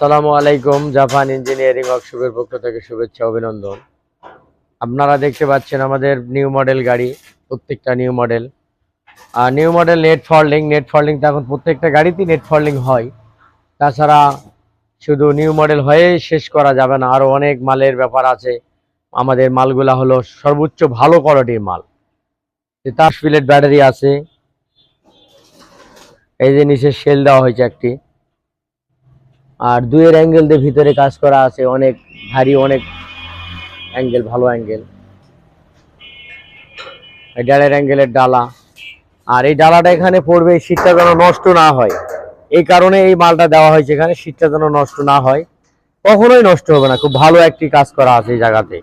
আসসালামু আলাইকুম, Japan engineering ওয়ার্কশপের পক্ষ থেকে শুভেচ্ছা, অভিনন্দন। আপনারা দেখতে পাচ্ছেন আমাদের নিউ মডেল গাড়ি, প্রত্যেকটা নিউ মডেল। আর new model net folding net folding এখন প্রত্যেকটা গাড়িতেই নেট ফল্ডিং হয়। তাছাড়া শুধু নিউ মডেল হয়েই শেষ করা যাবে না আরও অনেক মালের ব্যাপার আছে। আমাদের মালগুলা হলো সর্বোচ্চ ভালো কোয়ালিটির মাল। তার ফিলেট ব্যাটারি আছে, এই যে নিচে সেল দেওয়া হয়েছে একটি। আর দুইয়ের অ্যাঙ্গেল দিয়ে ভিতরে কাজ করা আছে, অনেক ভারী, অনেক অ্যাঙ্গেল ভালো অ্যাঙ্গেল ডালের অ্যাঙ্গেলের ডালা। আর এই ডালাটা এখানে পড়বে শীতটা যেন নষ্ট না হয়। এই কারণে এই মালটা দেওয়া হয়েছে এখানে, শীতটা যেন নষ্ট না হয়। কখনোই নষ্ট হবে না, খুব ভালো একটি কাজ করা আছে এই জায়গাতে।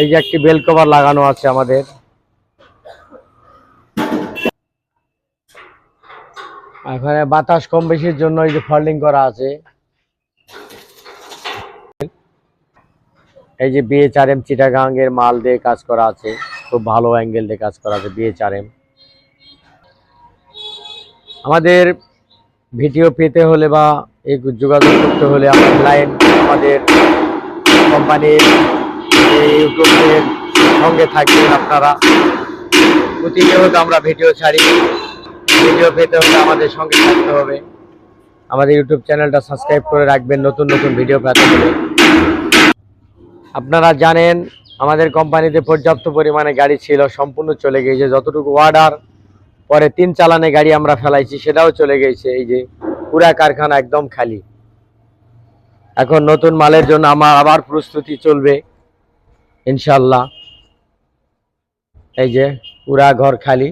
এই যে একটি বেল কভার লাগানো আছে আমাদের। এখানে বাতাস কম বেশির জন্য এই যে ফল্ডিং করা আছে। এই যে বিএচআরএম চিটাগাং এর মাল দিয়ে কাজ করা আছে। খুব ভালো অ্যাঙ্গেল দিয়ে কাজ করা আছে বিএচআরএম আমাদের ভিডিও পেতে হলে বা এই যোগাযোগ করতে হলে আমাদের লাইন আমাদের কোম্পানির ইউটিউবের সঙ্গে থাকবেন আপনারা। প্রতিনিয়ত আমরা ভিডিও ছাড়ি। ভিডিও পেতে হলে আমাদের সঙ্গে থাকতে হবে। আমাদের ইউটিউব চ্যানেলটা সাবস্ক্রাইব করে রাখবেন, নতুন নতুন ভিডিও পেতে হলে। আপনারা জানেন, আমাদের কোম্পানিতে পর্যাপ্ত পরিমাণে গাড়ি ছিল, সম্পূর্ণ চলে গিয়েছে। যতটুকু অর্ডার পরে তিন চালানে গাড়ি আমরা ফেলাইছি, সেটাও চলে গেছে এই যে পুরা কারখানা একদম খালি। এখন নতুন মালের জন্য আমার আবার প্রস্তুতি চলবে ইনশাল্লাহ এই যে পুরা ঘর খালি।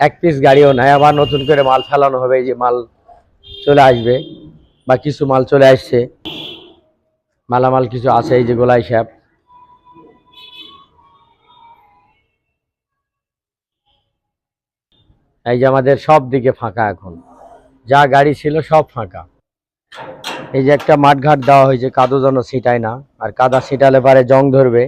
এক পিস গাড়িও নাই, আবার নতুন করে মাল ফেলানো হবে যে মাল চলে আসবে, বা কিছু মাল চলে আসছে। মালামাল কিছু আছে, এই যে গোলাই সাহেব এই যে আমাদের সব দিকে ফাঁকা এখন। যা গাড়ি ছিল সব ফাঁকা। এই যে একটা মাঠঘাট দেওয়া হয়েছে কাদো যেন ছিটায় না, আর কাদা ছিটালে পারে জং ধরবে।